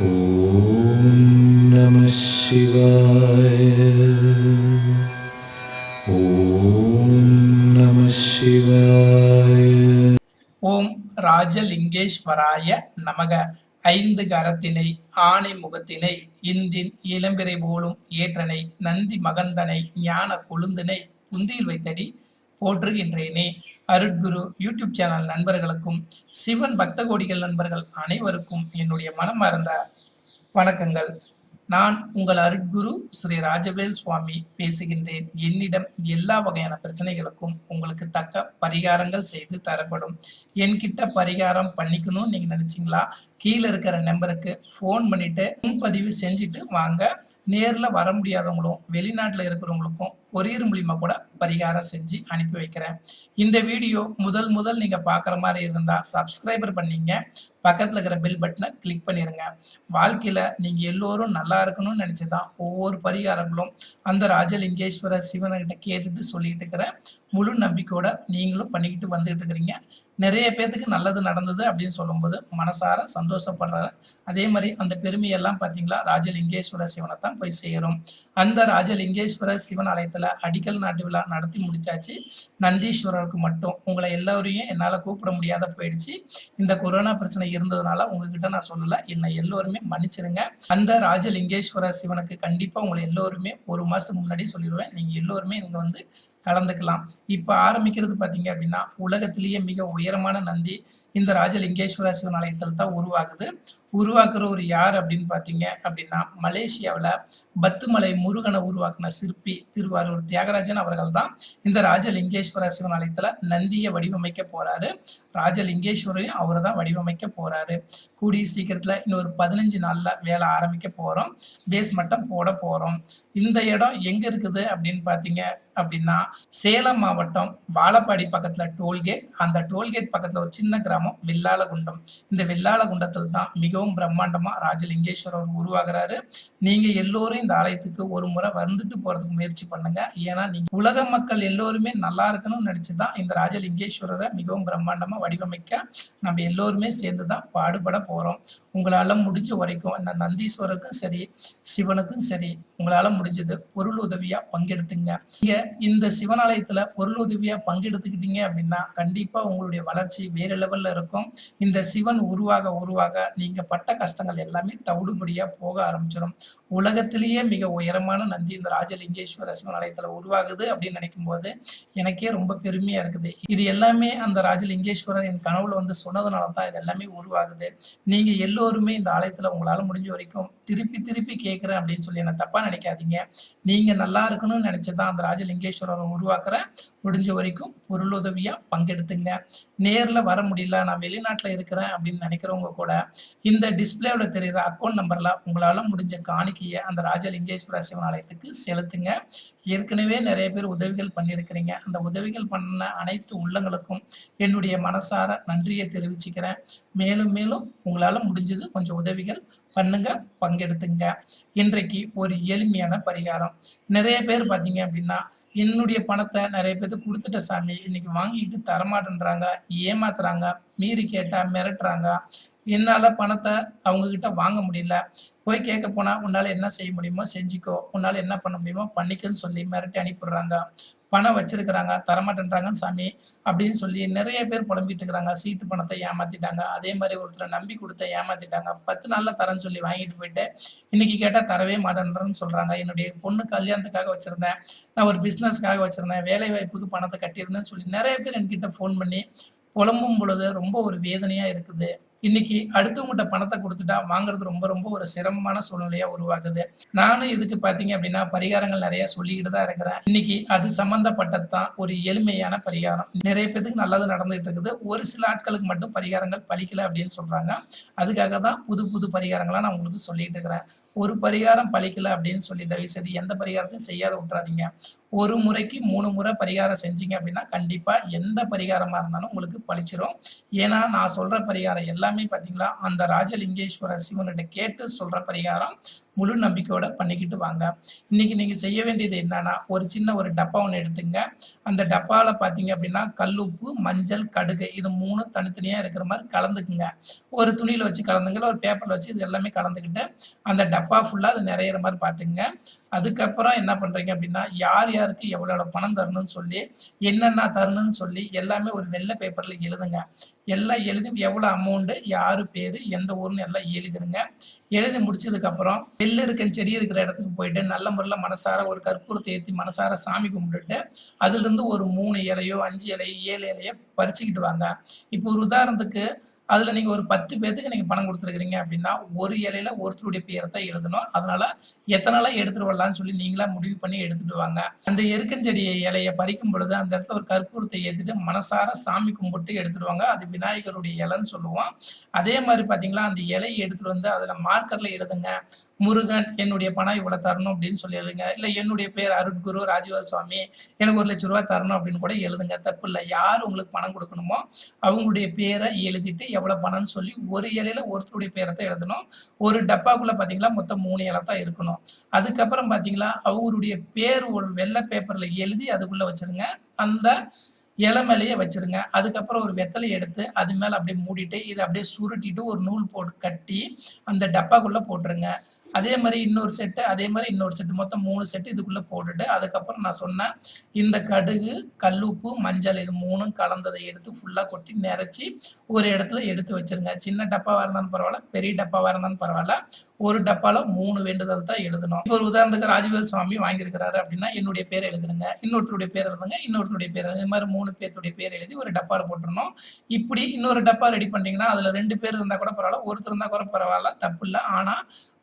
ஓம் நம சிவாய ஓம் ஓம் ராஜலிங்கேஸ்வராய நமக. ஐந்து கரத்தினை ஆணை முகத்தினை இந்தின் இளம்பிரை போலும் ஏற்றனை நந்தி மகந்தனை ஞான கொழுந்தினை புந்தியில் வைத்தடி போற்றுகின்றேனே. அருட்குரு யூடியூப் சேனல் நண்பர்களுக்கும் சிவன் பக்த கோடிகள் நண்பர்கள் அனைவருக்கும் என்னுடைய மனமார்ந்த வணக்கங்கள். நான் உங்கள் அருட்குரு ஸ்ரீ ராஜவேல் சுவாமி பேசுகின்றேன். என்னிடம் எல்லா வகையான பிரச்சனைகளுக்கும் உங்களுக்கு தக்க பரிகாரங்கள் செய்து தரப்படும். என்கிட்ட பரிகாரம் பண்ணிக்கணும்னு நீங்கள் நினச்சிங்களா? கீழே இருக்கிற நம்பருக்கு ஃபோன் பண்ணிட்டு முன்பதிவு செஞ்சுட்டு வாங்க. நேரில் வர முடியாதவங்களும் வெளிநாட்டில் இருக்கிறவங்களுக்கும் கொரியர் மூலிமா கூட பரிகாரம் செஞ்சு அனுப்பி வைக்கிறேன். இந்த வீடியோ முதல் முதல் நீங்கள் பார்க்குற மாதிரி இருந்தால் சப்ஸ்கிரைபர் பண்ணீங்க. பக்கத்தில் இருக்கிற பெல் பட்டனை கிளிக் பண்ணிடுங்க வாழ்க்கையில் நீங்கள் எல்லோரும் நல்லா இருக்கணும்னு நினைச்சுதான் ஒவ்வொரு பரிகாரங்களும் அந்த ராஜலிங்கேஸ்வர சிவன்கிட்ட கேட்டுட்டு சொல்லிட்டு இருக்கிற முழு நம்பிக்கையோட நீங்களும் பண்ணிக்கிட்டு வந்துக்கிட்டு இருக்கிறீங்க. நிறைய பேர்த்துக்கு நல்லது நடந்தது அப்படின்னு சொல்லும்போது மனசார சந்தோஷப்படுறாரு அதே மாதிரி அந்த பெருமையெல்லாம் பார்த்தீங்களா ராஜலிங்கேஸ்வர சிவனை தான் போய் சேரும். அந்த ராஜலிங்கேஸ்வர சிவன் ஆலயத்தில் அடிக்கல் நாட்டு விழா நடத்தி முடிச்சாச்சு. நந்தீஸ்வரருக்கு மட்டும். உங்களை எல்லோரையும் என்னால் கூப்பிட முடியாத போயிடுச்சு. இந்த கொரோனா பிரச்சனை இருந்ததுனால உங்ககிட்ட நான் சொல்லலை. என்னை எல்லோருமே மன்னிச்சிருங்க. அந்த ராஜலிங்கேஸ்வர சிவனுக்கு கண்டிப்பாக உங்களை எல்லோருமே ஒரு மாதத்துக்கு முன்னாடி சொல்லிடுவேன். நீங்கள் எல்லோருமே இங்கே வந்து கலந்துக்கலாம். இப்போ ஆரம்பிக்கிறது பார்த்தீங்க அப்படின்னா உலகத்திலேயே மிக உயரமான நந்தி இந்த ராஜலிங்கேஸ்வர சிவன் ஆலயத்தில் தான் உருவாகுது. உருவாக்குறவர் யார் அப்படின்னு பார்த்தீங்க அப்படின்னா மலேசியாவில் பத்துமலை முருகனை உருவாக்குன சிற்பி திருவாரூர் தியாகராஜன் அவர்கள் தான் இந்த ராஜலிங்கேஸ்வர சிவன் ஆலயத்தில் நந்தியை வடிவமைக்க போறாரு. ராஜலிங்கேஸ்வரையும் அவர் தான் வடிவமைக்க போறாரு. கூடிய சீக்கிரத்தில் இன்னொரு பதினஞ்சு நாளில் வேலை ஆரம்பிக்க போகிறோம் பேஸ் மட்டம் போட போகிறோம் இந்த இடம் எங்கே இருக்குது அப்படின்னு பார்த்தீங்க அப்படின்னா சேலம் மாவட்டம் வாழப்பாடி பக்கத்தில் டோல்கேட். அந்த டோல்கேட் பக்கத்தில் ஒரு சின்ன கிராமம் வெள்ளாளகுண்டம் இந்த வெள்ளாளகுண்டத்தில் தான் மிகவும் பிரம்மாண்டமாக ராஜலிங்கேஸ்வரர் உருவாகிறாரு. நீங்கள் எல்லோரும் இந்த ஆலயத்துக்கு ஒரு முறை வந்துட்டு போகிறதுக்கு முயற்சி பண்ணுங்க. ஏன்னா நீங்கள் உலக மக்கள் எல்லோருமே நல்லா இருக்கணும்னு நினச்சி தான் இந்த ராஜலிங்கேஸ்வரரை மிகவும் பிரம்மாண்டமாக வடிவமைக்க நம்ம எல்லோருமே சேர்ந்து தான் பாடுபட போகிறோம் உங்களால் முடிஞ்ச வரைக்கும் இந்த நந்தீஸ்வரருக்கும் சரி சிவனுக்கும் சரி உங்களால முடிஞ்சது பொருள் உதவியா பங்கெடுத்துங்க. நீங்கள் இந்த சிவனாலயத்தில் பொருள் உதவியா பங்கெடுத்துக்கிட்டீங்க அப்படின்னா கண்டிப்பா உங்களுடைய வளர்ச்சி வேறு லெவலில் இருக்கும். இந்த சிவன் உருவாக உருவாக நீங்க பட்ட கஷ்டங்கள் எல்லாமே தவிடுபடியா போக ஆரம்பிச்சிடும் உலகத்திலேயே மிக உயரமான நந்தி இந்த ராஜலிங்கேஸ்வர சிவனாலயத்துல உருவாகுது அப்படின்னு நினைக்கும் போது எனக்கே ரொம்ப பெருமையா இருக்குது. இது எல்லாமே அந்த ராஜலிங்கேஸ்வரர் என் கனவுல வந்து சொன்னதுனால தான் இது எல்லாமே உருவாகுது. நீங்க எல்லோருமே இந்த ஆலயத்துல உங்களால முடிஞ்ச வரைக்கும் திருப்பி திருப்பி கேட்குறேன் அப்படின்னு சொல்லி என்ன தப்பாக நினைக்காதீங்க. நீங்கள் நல்லா இருக்கணும்னு நினைச்சுதான் அந்த ராஜலிங்கேஸ்வரரை உருவாக்குற முடிஞ்ச வரைக்கும் பொருளுதவியாக பங்கெடுத்துங்க. நேரில் வர முடியல நான் வெளிநாட்டில் இருக்கிறேன் அப்படின்னு நினைக்கிறவங்க கூட இந்த டிஸ்பிளேவில் தெரியுற அக்கௌண்ட் நம்பரில் உங்களால் முடிஞ்ச காணிக்கையை அந்த ராஜலிங்கேஸ்வர சிவனாலயத்துக்கு செலுத்துங்க. ஏற்கனவே நிறைய பேர் உதவிகள் பண்ணியிருக்கிறீங்க. அந்த உதவிகள் பண்ண அனைத்து உள்ளங்களுக்கும் என்னுடைய மனசார நன்றியை தெரிவிச்சுக்கிறேன். மேலும் மேலும் உங்களால் முடிஞ்சது கொஞ்சம் உதவிகள் பண்ணுங்க பங்கெடுத்துங்க. இன்றைக்கு ஒரு எளிமையான பரிகாரம். நிறைய பேர் பார்த்தீங்க அப்படின்னா என்னுடைய பணத்தை நிறைய பேர்த்து கொடுத்துட்ட சாமி. இன்னைக்கு வாங்கிட்டு தரமாட்டேன்றாங்க ஏமாத்துறாங்க. மீறி கேட்டா மிரட்டுறாங்க. என்னால பணத்தை அவங்க கிட்ட வாங்க முடியல. போய் கேட்க போனா உன்னால என்ன செய்ய முடியுமோ செஞ்சுக்கோ. உன்னால என்ன பண்ண முடியுமோ பண்ணிக்கன்னு சொல்லி மிரட்டி அனுப்பிடுறாங்க. பணம் வச்சிருக்கிறாங்க. தரமாட்டேன்றாங்க சாமி அப்படின்னு சொல்லி நிறைய பேர் புலம்பிட்டு இருக்கிறாங்க. சீட்டு பணத்தை ஏமாத்திட்டாங்க. அதே மாதிரி ஒருத்தரை நம்பி கொடுத்த ஏமாத்திட்டாங்க. பத்து நாள்ல தரேன்னு சொல்லி வாங்கிட்டு போயிட்டு இன்னைக்கு கேட்டா தரவே மாட்டேன்றன்னு சொல்றாங்க. என்னுடைய பொண்ணு கல்யாணத்துக்காக வச்சிருந்தேன். நான் ஒரு பிசினஸ்க்காக வச்சிருந்தேன். வேலை வாய்ப்புக்கு பணத்தை கட்டியிருந்தேன்னு சொல்லி நிறைய பேர் என்கிட்ட ஃபோன் பண்ணி புலம்பும் பொழுது ரொம்ப ஒரு வேதனையா இருக்குது. இன்னைக்கு அடுத்தவங்ககிட்ட பணத்தை கொடுத்துட்டா வாங்குறது ரொம்ப ரொம்ப ஒரு சிரமமான சூழ்நிலையா உருவாகுது. நானும் இதுக்கு பாத்தீங்க அப்படின்னா பரிகாரங்கள் நிறைய சொல்லிக்கிட்டு தான் இருக்கிறேன். இன்னைக்கு அது சம்பந்தப்பட்டது தான் ஒரு எளிமையான பரிகாரம். நிறைய பேத்துக்கு நல்லது நடந்துகிட்டு இருக்குது. ஒரு சில ஆட்களுக்கு மட்டும் பரிகாரங்கள் பலிக்கல அப்படின்னு சொல்றாங்க. அதுக்காக தான் புது புது பரிகாரங்களா நான் உங்களுக்கு சொல்லிட்டு இருக்கிறேன். ஒரு பரிகாரம் பழிக்கல அப்படின்னு சொல்லி தயவு செய்து எந்த பரிகாரத்தையும் செய்யாத விட்டுறாதீங்க. ஒரு முறைக்கு மூணு முறை பரிகாரம் செஞ்சீங்க அப்படின்னா கண்டிப்பா எந்த பரிகாரமா இருந்தாலும் உங்களுக்கு பழிச்சிரும். ஏன்னா நான் சொல்ற பரிகாரம் எல்லாமே எல்லாருமே பார்த்தீங்களா அந்த ராஜலிங்கேஸ்வர சிவன்கிட்ட கேட்டு சொல்ற பரிகாரம் முழு நம்பிக்கையோட பண்ணிக்கிட்டு வாங்க. இன்னைக்கு நீங்க செய்ய வேண்டியது என்னன்னா ஒரு சின்ன ஒரு டப்பா ஒன்று எடுத்துங்க. அந்த டப்பாவில் பார்த்தீங்க அப்படின்னா கல்லுப்பு மஞ்சள் கடுகு இது மூணு தனித்தனியாக இருக்கிற மாதிரி கலந்துக்குங்க. ஒரு துணியில் வச்சு கலந்துங்க ஒரு பேப்பரில் வச்சு இது எல்லாமே கலந்துக்கிட்டு அந்த டப்பா ஃபுல்லாக அது நிறையிற மாதிரி பார்த்துங்க அதுக்கப்புறம் என்ன பண்ணுறீங்க அப்படின்னா யார் யாருக்கு எவ்வளோ பணம் தரணும்னு சொல்லி என்னென்ன தரணும்னு சொல்லி எல்லாமே ஒரு வெள்ளை பேப்பரில் எழுதுங்க. எல்லாம் எழுதி எவ்வளோ அமௌண்ட்டு யார் பேர் எந்த ஊர்னு எல்லாம் எழுதிருங்க எழுதி முடிச்சதுக்கப்புறம் வெளில இருக்க செடி இருக்கிற இடத்துக்கு போயிட்டு நல்ல முறையில் மனசார ஒரு கற்பூரத்தை ஏற்றி மனசார சாமி கும்பிட்டுட்டு அதுலேருந்து ஒரு மூணு இலையோ அஞ்சு இலையோ ஏழு இலையோ பறிச்சுக்கிட்டு வாங்க. இப்போ ஒரு உதாரணத்துக்கு அதுல நீங்க ஒரு பத்து பேர்த்துக்கு நீங்க பணம் கொடுத்துருக்கீங்க அப்படின்னா ஒரு இலையில ஒருத்தருடைய பேரை தான் எழுதணும். அதனால எத்தனை இலை எடுத்துட்டு வரலாம்னு சொல்லி நீங்களா முடிவு பண்ணி எடுத்துட்டு வாங்க. அந்த எருக்கஞ்செடி இலையை பறிக்கும் பொழுது அந்த இடத்துல ஒரு கற்பூரத்தை ஏற்றிட்டு மனசார சாமி கும்பிட்டு எடுத்துட்டு வாங்க. அது விநாயகருடைய இலைன்னு சொல்லுவோம். அதே மாதிரி பாத்தீங்களா அந்த இலையை எடுத்துட்டு வந்து அதுல மார்க்கர்ல எழுதுங்க. முருகன் என்னுடைய பணம் இவ்வளவு தரணும் அப்படின்னு சொல்லி எழுதுங்க. இல்ல என்னுடைய பேர் அருட்குரு ராஜீவா சுவாமி எனக்கு ஒரு லட்ச ரூபாய் தரணும் அப்படின்னு கூட எழுதுங்க. தப்பு இல்லை. யார் உங்களுக்கு பணம் கொடுக்கணுமோ அவங்களுடைய பேரை எழுதிட்டு எவ்வளவு பணம்னு சொல்லி ஒரு இலையில ஒருத்தருடைய பேரை தான் எழுதணும். ஒரு டப்பாக்குள்ள பாத்தீங்களா மொத்தம் மூணு இலை தான் இருக்கணும். அதுக்கப்புறம் பாத்தீங்களா அவருடைய பேர் ஒரு வெள்ளை பேப்பர்ல எழுதி அதுக்குள்ள வச்சிருங்க. அந்த இலை மேலேயே வச்சிருங்க. அதுக்கப்புறம் ஒரு வெத்தலை எடுத்து அது மேல அப்படியே மூடிட்டு இதை அப்படியே சுருட்டிட்டு ஒரு நூல் போட்டு கட்டி அந்த டப்பாக்குள்ள போட்டுருங்க. அதே மாதிரி இன்னொரு செட்டு அதே மாதிரி இன்னொரு செட்டு மொத்தம் மூணு செட்டு இதுக்குள்ளே போட்டுட்டு அதுக்கப்புறம் நான் சொன்னேன் இந்த கடுகு கல்லுப்பு மஞ்சள் இது மூணும் கலந்ததை எடுத்து ஃபுல்லாக கொட்டி நிறச்சி ஒரு இடத்துல எடுத்து வச்சிருங்க. சின்ன டப்பாவாக இருந்தாலும் பரவாயில்ல பெரிய டப்பாவாக இருந்தாலும் பரவாயில்ல. ஒரு டப்பாவில் மூணு வேண்டுதல் தான் எழுதணும். இப்போ ஒரு உதாரணத்துக்கு ராஜவேல் சுவாமி வாங்கியிருக்கிறாரு அப்படின்னா என்னுடைய பேர் எழுதுருங்க இன்னொருத்தருடைய பேர் எழுதுங்க இன்னொருத்தருடைய பேர் இது மாதிரி மூணு பேர்த்துடைய பேர் எழுதி ஒரு டப்பாவில் போட்டுருணும் இப்படி இன்னொரு டப்பா ரெடி பண்ணீங்கன்னா அதில் ரெண்டு பேர் இருந்தால் கூட பரவாயில்ல ஒருத்தர் இருந்தால் கூட பரவாயில்ல தப்பு இல்லை. ஆனால்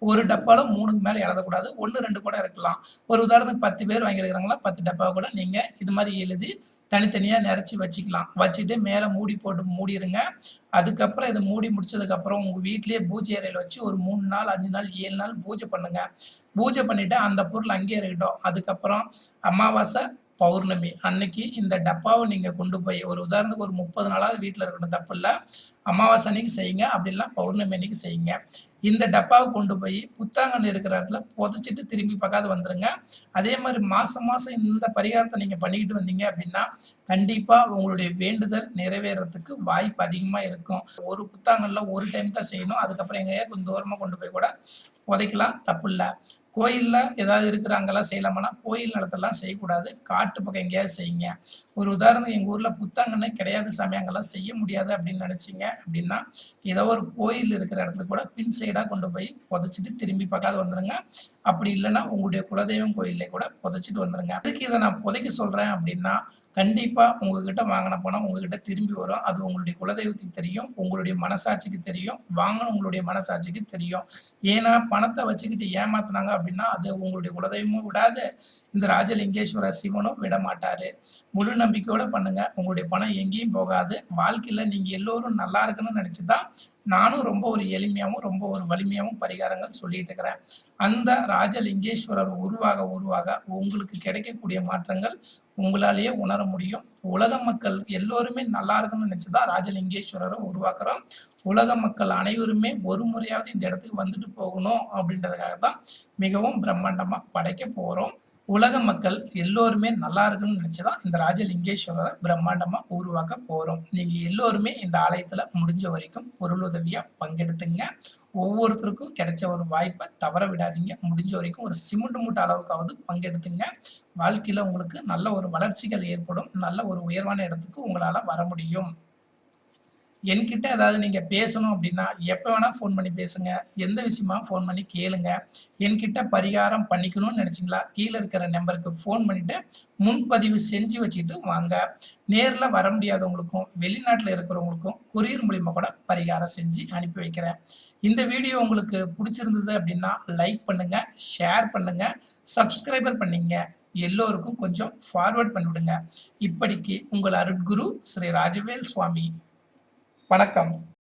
ஒரு டப்பா டப்பால மூணுக்கு மேலே எழுதக்கூடாது. ஒன்று ரெண்டு கூட இருக்கலாம். ஒரு உதாரணத்துக்கு பத்து பேர் வாங்கியிருக்கிறாங்களா? பத்து டப்பா கூட நீங்கள் இது மாதிரி எழுதி தனித்தனியாக நிறச்சி வச்சுக்கலாம். வச்சுட்டு மேலே மூடி போட்டு மூடிடுங்க அதுக்கப்புறம் இதை மூடி முடிச்சதுக்கப்புறம் உங்கள் வீட்லேயே பூஜை அறையில் வச்சு ஒரு மூணு நாள் அஞ்சு நாள் ஏழு நாள் பூஜை பண்ணுங்கள் பூஜை பண்ணிவிட்டு அந்த பொருள் அங்கேயே இருக்கட்டும். அதுக்கப்புறம் அமாவாசை பௌர்ணமி. அன்னைக்கு இந்த டப்பாவை நீங்க கொண்டு போய் ஒரு உதாரணத்துக்கு ஒரு முப்பது நாளாவது வீட்டில் இருக்கணும் தப்பு இல்லை அமாவாசை அன்னைக்கு செய்யுங்க அப்படின்லாம் பௌர்ணமி அன்னைக்கு செய்யுங்க. இந்த டப்பாவை கொண்டு போய் புத்தாங்கன்னு இருக்கிற இடத்துல புதைச்சிட்டு திரும்பி பார்க்காத வந்துருங்க. அதே மாதிரி மாசம் மாசம் இந்த பரிகாரத்தை நீங்க பண்ணிக்கிட்டு வந்தீங்க அப்படின்னா கண்டிப்பா உங்களுடைய வேண்டுதல் நிறைவேறதுக்கு வாய்ப்பு அதிகமா இருக்கும். ஒரு புத்தாங்கல்ல ஒரு டைம் தான் செய்யணும். அதுக்கப்புறம் எங்கேயா கொஞ்சம் தூரமா கொண்டு போய் கூட புதைக்கலாம் தப்பு இல்லை. கோயிலில் ஏதாவது இருக்கிறாங்கெல்லாம் செய்யலாமனா கோயில் நிலத்தெல்லாம் செய்யக்கூடாது. காட்டு பக்கம் எங்கேயாவது செய்யுங்க. ஒரு உதாரணம் எங்கள் ஊரில் புத்தாங்கன்னே கிடையாது சாமி அங்கெல்லாம் செய்ய முடியாது அப்படின்னு நினச்சிங்க அப்படின்னா ஏதோ ஒரு கோயில் இருக்கிற இடத்துல கூட பின் சைடாக கொண்டு போய் புதைச்சிட்டு திரும்பி பார்க்காது வந்துடுங்க அப்படி இல்லைன்னா உங்களுடைய குலதெய்வம் கோயிலே கூட புதைச்சிட்டு வந்துடுங்க அதுக்கு இதை நான் புதைக்க சொல்கிறேன் அப்படின்னா கண்டிப்பாக உங்ககிட்ட வாங்கின பணம் உங்ககிட்ட திரும்பி வரும். அது உங்களுடைய குலதெய்வத்துக்கு தெரியும் உங்களுடைய மனசாட்சிக்கு தெரியும் வாங்கின உங்களுடைய மனசாட்சிக்கு தெரியும். ஏன்னா பணத்தை வச்சுக்கிட்டு ஏமாத்தினாங்க அப்படின்னா அது உங்களுடைய குலதெய்வமும் விடாது இந்த ராஜலிங்கேஸ்வர சிவனும் விட மாட்டாரு முழு நம்பிக்கையோட பண்ணுங்க. உங்களுடைய பணம் எங்கேயும் போகாது. வாழ்க்கையில நீங்க எல்லோரும் நல்லா இருக்கணும்னு நினைச்சுதான் நானும் ரொம்ப ஒரு எளிமையாகவும் ரொம்ப ஒரு வலிமையாகவும் பரிகாரங்கள் சொல்லிட்டு இருக்கிறேன். அந்த ராஜலிங்கேஸ்வரர் உருவாக உருவாக உங்களுக்கு கிடைக்கக்கூடிய மாற்றங்கள் உங்களாலேயே உணர முடியும். உலக மக்கள் எல்லோருமே நல்லா இருக்கணும்னு நினைச்சுதான் ராஜலிங்கேஸ்வரரை உருவாக்குறோம். உலக மக்கள் அனைவருமே ஒரு முறையாவது இந்த இடத்துக்கு வந்துட்டு போகணும் அப்படின்றதுக்காக தான் மிகவும் பிரம்மாண்டமாக படைக்க போகிறோம் உலக மக்கள் எல்லோருமே நல்லா இருக்குன்னு நினைச்சுதான் இந்த ராஜலிங்கேஸ்வரரை பிரம்மாண்டமா உருவாக்க போறோம். நீங்க எல்லோருமே இந்த ஆலயத்துல முடிஞ்ச வரைக்கும் பொருள் உதவியா பங்கெடுத்துங்க. ஒவ்வொருத்தருக்கும் கிடைச்ச ஒரு வாய்ப்பை தவற விடாதீங்க. முடிஞ்ச வரைக்கும் ஒரு சிமெண்ட் மூட்டை அளவுக்காவது பங்கெடுத்துங்க. வாழ்க்கையில உங்களுக்கு நல்ல ஒரு வளர்ச்சிகள் ஏற்படும். நல்ல ஒரு உயர்வான இடத்துக்கு உங்களால வர முடியும். என்கிட்ட ஏதாவது நீங்க பேசணும் அப்படின்னா எப்ப வேணா ஃபோன் பண்ணி பேசுங்க. எந்த விஷயமா ஃபோன் பண்ணி கேளுங்க. என்கிட்ட பரிகாரம் பண்ணிக்கணும்னு நினச்சிங்களா? கீழே இருக்கிற நம்பருக்கு ஃபோன் பண்ணிட்டு முன்பதிவு செஞ்சு வச்சுட்டு வாங்க. நேரில் வர முடியாதவங்களுக்கும் வெளிநாட்டில் இருக்கிறவங்களுக்கும் கொரியர் மூலிமா கூட பரிகாரம் செஞ்சு அனுப்பி வைக்கிறேன். இந்த வீடியோ உங்களுக்கு பிடிச்சிருந்தது அப்படின்னா லைக் பண்ணுங்க ஷேர் பண்ணுங்க சப்ஸ்கிரைபர் பண்ணிங்க. எல்லோருக்கும் கொஞ்சம் ஃபார்வர்ட் பண்ணிவிடுங்க. இப்படிக்கு உங்கள் அருட்குரு ஸ்ரீ ராஜவேல் சுவாமி. வணக்கம்